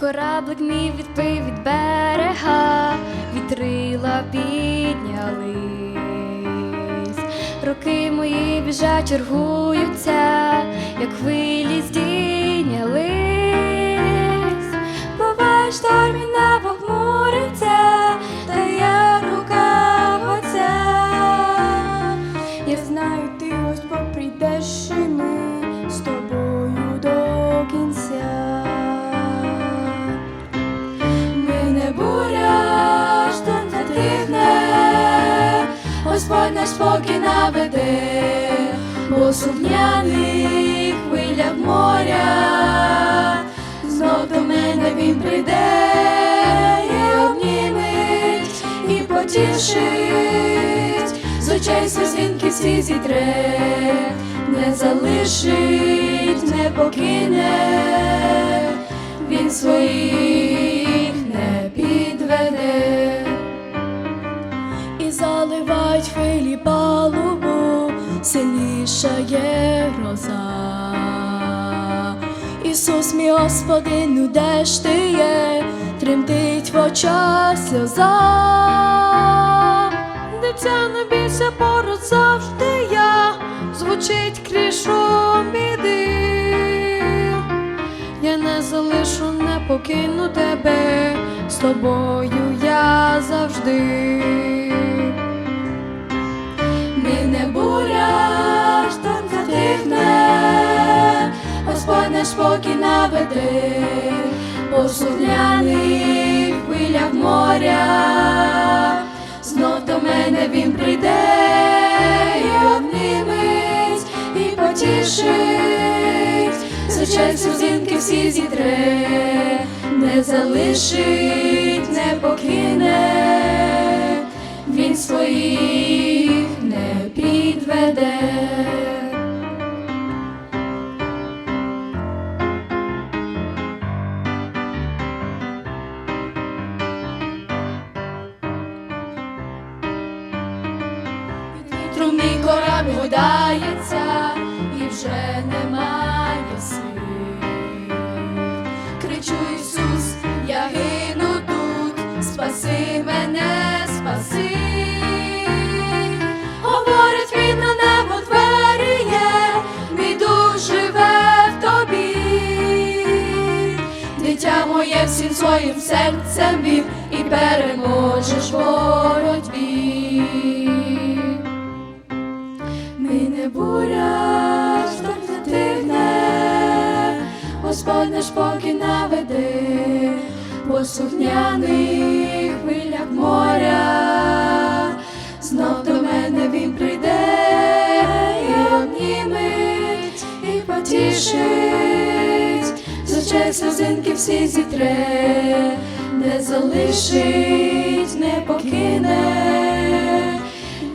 Кораблик мій відпив від берега, вітрила піднялись, руки мої біжать, чергуються, як хвилі здійнялись. Господь наш спокій наведе, по сумняних хвилях моря, знов до мене він прийде і обніметь, і потішить, з очей сльозинки всі зітре, не залишить, не покине, він своїх сильніша є гроза. Ісус, мій Господину, де ж ти є, тремтить в очах сльоза. Дитя не бійся, поруч завжди я, звучить крізь шум біди. Я не залишу, не покину тебе, з тобою я завжди. Мине буря, шторм затихне, Господь наш спокій наведе, по сумляних хвилях моря, знов до мене він прийде і обніметь, і потішить, з очей сльозинки всі зітре, не залишить, не покине. Він своїх не підведе. Вітру корабль гойдається і вже немає сил. Кричу Ісус, я гину тут, спаси мене, спаси. Говорить він на небо двері мій дух в тобі. Дитя моє всім своїм серцем вів і переможеш боротьбі. Буря, шторм Господь наш спокій наведе, по сухняних хвилях моря, знов до мене він прийде і обніметь, і потішить, з очей сльозинки всі зітре, не залишить, не покине.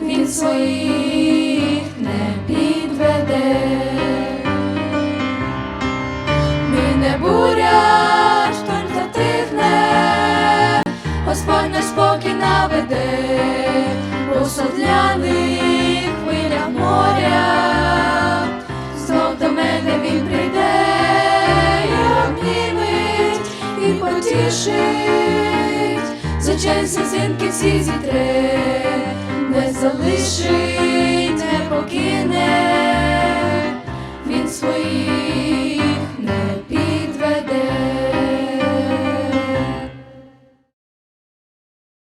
Він своїх наведе, по сотляних хвилях моря, знов до мене він прийде і обніметь, і потішить, з очей сльозинки всі зітре, не залишить, не покине. Він своїх